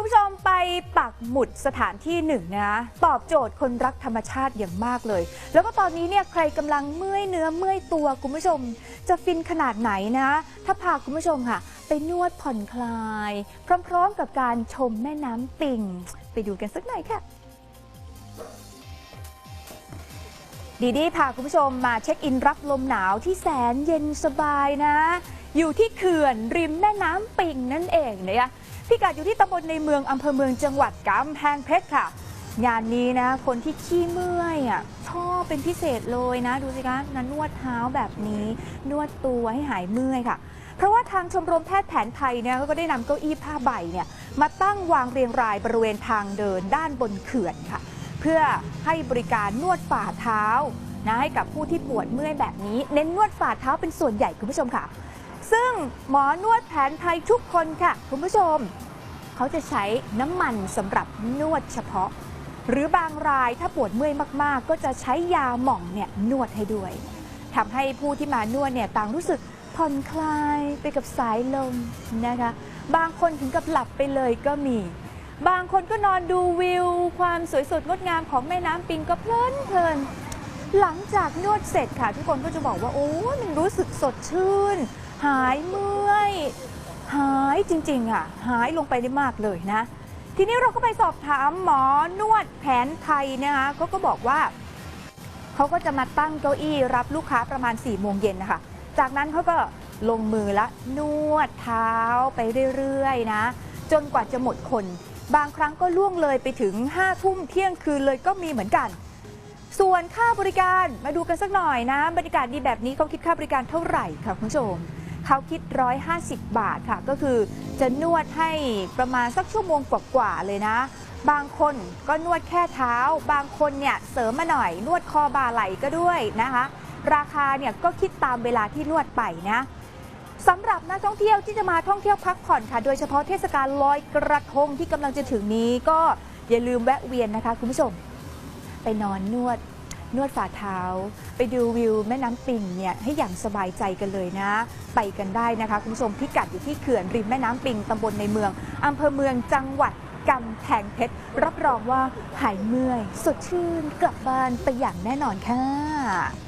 คุณผู้ชมไปปักหมุดสถานที่หนึ่งนะ ตอบโจทย์คนรักธรรมชาติอย่างมากเลย แล้วก็ตอนนี้เนี่ยใครกำลังเมื่อยเนื้อเมื่อยตัวคุณผู้ชม จะฟินขนาดไหนนะ ถ้าพาคุณผู้ชมค่ะ ไปนวดผ่อนคลาย พร้อมๆกับการชมแม่น้ำปิง ไปดูกันสักหน่อยค่ะดีดีพาคุณผู้ชมมาเช็คอินรับลมหนาวที่แสนเย็นสบายนะ อยู่ที่เขื่อนริมแม่น้ำปิงนั่นเองนะคะ พิกัดอยู่ที่ตำบลในเมืองอำเภอเมืองจังหวัดกำแพงเพชรค่ะ งานนี้นะ คนที่ขี้เมื่อยอะชอบเป็นพิเศษเลยนะ ดูสิคะนะนวดเท้าแบบนี้ นวดตัวให้หายเมื่อยค่ะ เพราะว่าทางชมรมแพทย์แผนไทยเนี่ยก็ได้นำเก้าอี้ผ้าใบเนี่ยมาตั้งวางเรียงรายบริเวณทางเดินด้านบนเขื่อนค่ะ เพื่อให้บริการนวดฝ่าเท้านะให้กับผู้ที่ปวดเมื่อยแบบนี้ เน้นนวดฝ่าเท้าเป็นส่วนใหญ่คุณผู้ชมค่ะ ซึ่งหมอนวดแผนไทยทุกคนค่ะ คุณผู้ชม เขาจะใช้น้ำมันสำหรับนวดเฉพาะ หรือบางรายถ้าปวดเมื่อยมากๆ ก็จะใช้ยาหม่องเนี่ยนวดให้ด้วยทำให้ผู้ที่มานวดเนี่ยต่างรู้สึกผ่อนคลายไปกับสายลมนะคะ บางคนถึงกับหลับไปเลยก็มี บางคนก็นอนดูวิว ความสวยสดงดงามของแม่น้ำปิงก็เพลินเพลินหลังจากนวดเสร็จค่ะ ทุกคนก็จะบอกว่า โอ้ยมันรู้สึกสดชื่น หายเมื่อยหายจริงๆอะหายลงไปได้มากเลยนะ ทีนี้เราก็ไปสอบถามหมอนวดแผนไทยนะคะเขาก็บอกว่าเขาก็จะมาตั้งเก้าอี้รับลูกค้าประมาณ4ี่โมงเย็นนะคะจากนั้นเขาก็ลงมือละนวดเท้าไปเรื่อยๆนะ จนกว่าจะหมดคน บางครั้งก็ล่วงเลยไปถึง5้าทุ่มเที่ยงคืนเลยก็มีเหมือนกัน ส่วนค่าบริการมาดูกันสักหน่อยนะ บรรยากาศดีแบบนี้เขาคิดค่าบริการเท่าไหร่ค่ะคุณผู้ชม เขาคิด 150 บาทค่ะ ก็คือจะนวดให้ประมาณสักชั่วโมงกว่าๆเลยนะ บางคนก็นวดแค่เท้า บางคนเนี่ยเสริมมาหน่อย นวดคอบ่าไหล่ก็ด้วยนะคะ ราคาเนี่ยก็คิดตามเวลาที่นวดไปนะสำหรับนักท่องเที่ยวที่จะมาท่องเที่ยวพักผ่อนค่ะ โดยเฉพาะเทศกาลลอยกระทงที่กำลังจะถึงนี้ก็อย่าลืมแวะเวียนนะคะ คุณผู้ชม ไปนอนนวด นวดฝ่าเท้า ไปดูวิวแม่น้ำปิงเนี่ยให้อย่างสบายใจกันเลยนะ ไปกันได้นะคะคุณผู้ชมพิกัดอยู่ที่เขื่อนริมแม่น้ำปิงตำบลในเมืองอำเภอเมืองจังหวัดกำแพงเพชรรับรองว่าหายเมื่อย สดชื่นกลับบ้านไปอย่างแน่นอนค่ะ